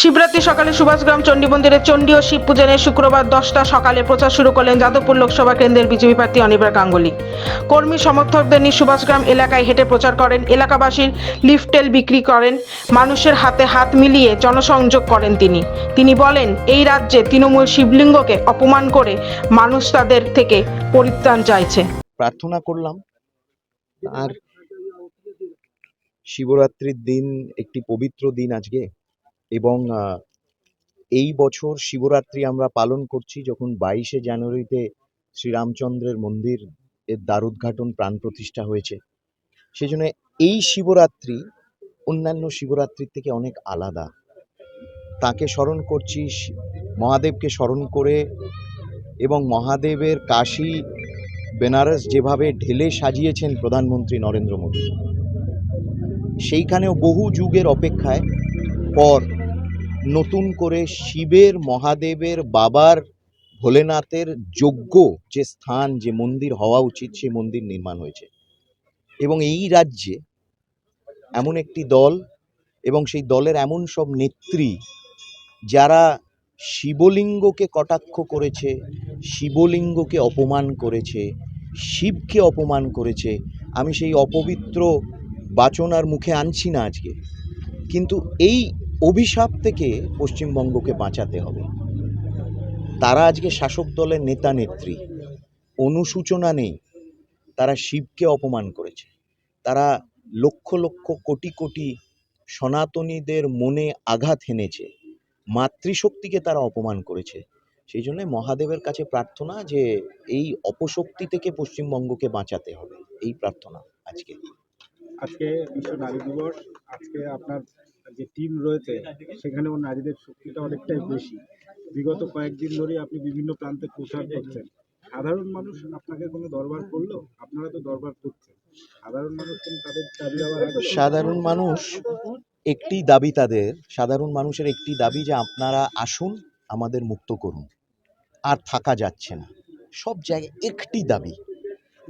শিবরাত্রি সকালে সুভাষগ্রাম চণ্ডী মন্দিরে চণ্ডী ও শিব পূজনের শুক্রবার দশটা সকালে প্রচার শুরু করলেন যাদবপুর লোকসভা কেন্দ্রের বিজেপি প্রার্থী অনিবার গাঙ্গুলি। কর্মী সমর্থকদের নিয়ে সুভাষগ্রাম এলাকায় হেঁটে প্রচার করেন, এলাকাবাসীর লিফটেল বিক্রি করেন, মানুষের হাতে হাত মিলিয়ে জনসংযোগ করেন তিনি। তিনি বলেন, এই রাজ্যে তৃণমূল শিবলিঙ্গকে অপমান করে মানুষ তাদের থেকে পরিত্রাণ চাইছে। প্রার্থনা করলাম, আর শিবরাত্রির দিন, একটি পবিত্র দিন আজকে এবং এই বছর শিবরাত্রি আমরা পালন করছি যখন বাইশে জানুয়ারিতে শ্রীরামচন্দ্রের মন্দির এর দ্বারোদ্ঘাটন প্রাণ প্রতিষ্ঠা হয়েছে। সেজন্য এই শিবরাত্রি অন্যান্য শিবরাত্রির থেকে অনেক আলাদা। তাকে স্মরণ করছি মহাদেবকে স্মরণ করে এবং মহাদেবের কাশী, বেনারস যেভাবে ঢেলে সাজিয়েছেন প্রধানমন্ত্রী নরেন্দ্র মোদী। সেইখানেও বহু যুগের অপেক্ষায় পর নতুন করে শিবের, মহাদেবের, বাবার, ভোলেনাথের যোগ্য যে স্থান, যে মন্দির হওয়া উচিত, সেই মন্দির নির্মাণ হয়েছে। এবং এই রাজ্যে এমন একটি দল এবং সেই দলের এমন সব নেত্রী যারা শিবলিঙ্গকে কটাক্ষ করেছে, শিবলিঙ্গকে অপমান করেছে, শিবকে অপমান করেছে, আমি সেই অপবিত্র বাচনার মুখে আনছি না আজকে। কিন্তু এই অভিশাপ থেকে পশ্চিমবঙ্গকে বাঁচাতে হবে। তারা আজকে শাসক দলের নেতা নেত্রী অনুসূচনা নেই। তারা শিবকে অপমান করেছে। তারা লক্ষ লক্ষ কোটি কোটি সনাতনীদের মনে আঘাত হেনেছে। মাতৃশক্তিকে তারা অপমান করেছে। সেই জন্য মহাদেবের কাছে প্রার্থনা যে এই অপশক্তি থেকে পশ্চিমবঙ্গকে বাঁচাতে হবে। এই প্রার্থনা আজকে। আজকে বিশ্ব নারী দিবস। আজকে আপনার যে টিম রয়েছে সেখানেও নারীদের শক্তিটা অনেকটাই বেশি। বিগত কয়েকদিন ধরে আপনি বিভিন্ন প্রান্তে প্রচার করছেন। সাধারণ মানুষ আপনাকে কোনো দরবার করল? আপনারা তো দরবার করছেন। সাধারণ মানুষ কিন্তু তাদের দাবি সাধারণ মানুষ একটি দাবি তাদের, সাধারণ মানুষের একটি দাবি যে আপনারা আসুন, আমাদের মুক্ত করুন। আর থাকা যাচ্ছে না। সব জায়গায় একটি দাবি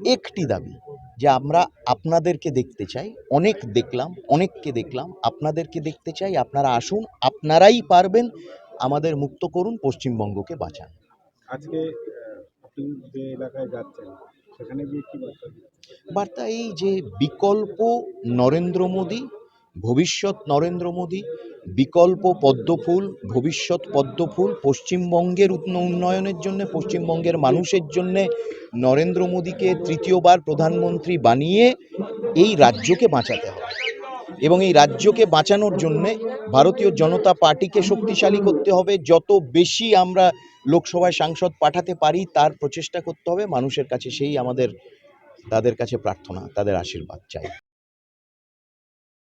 একটি দাবি। যে আমরা আপনাদেরকে দেখতে চাই অনেক দেখলাম অনেককে দেখলাম আপনাদেরকে দেখতে চাই আপনারা আসুন আপনারাই পারবেন আমাদের মুক্ত করুন পশ্চিমবঙ্গকে বাঁচান। আজকে আপনি যে এলাকায় যাচ্ছেন সেখানে গিয়ে কি বার্তা বার্তা এই যে বিকল্প নরেন্দ্র মোদী ভবিষ্যৎ নরেন্দ্র মোদী, বিকল্প পদ্মফুল, ভবিষ্যৎ পদ্মফুল, পশ্চিমবঙ্গের উন্ন- উন্নয়নের জন্য, পশ্চিমবঙ্গের মানুষের জন্য নরেন্দ্র মোদীকে তৃতীয়বার প্রধানমন্ত্রী বানিয়ে এই রাজ্যকে বাঁচাতে হবে। এবং এই রাজ্যকে বাঁচানোর জন্য ভারতীয় জনতা পার্টিকে শক্তিশালী করতে হবে। যত বেশি আমরা লোকসভায় সাংসদ পাঠাতে পারি, তার প্রচেষ্টা করতে হবে। মানুষের কাছে সেই আমাদের, তাদের কাছে প্রার্থনা, তাদের আশীর্বাদ চাই।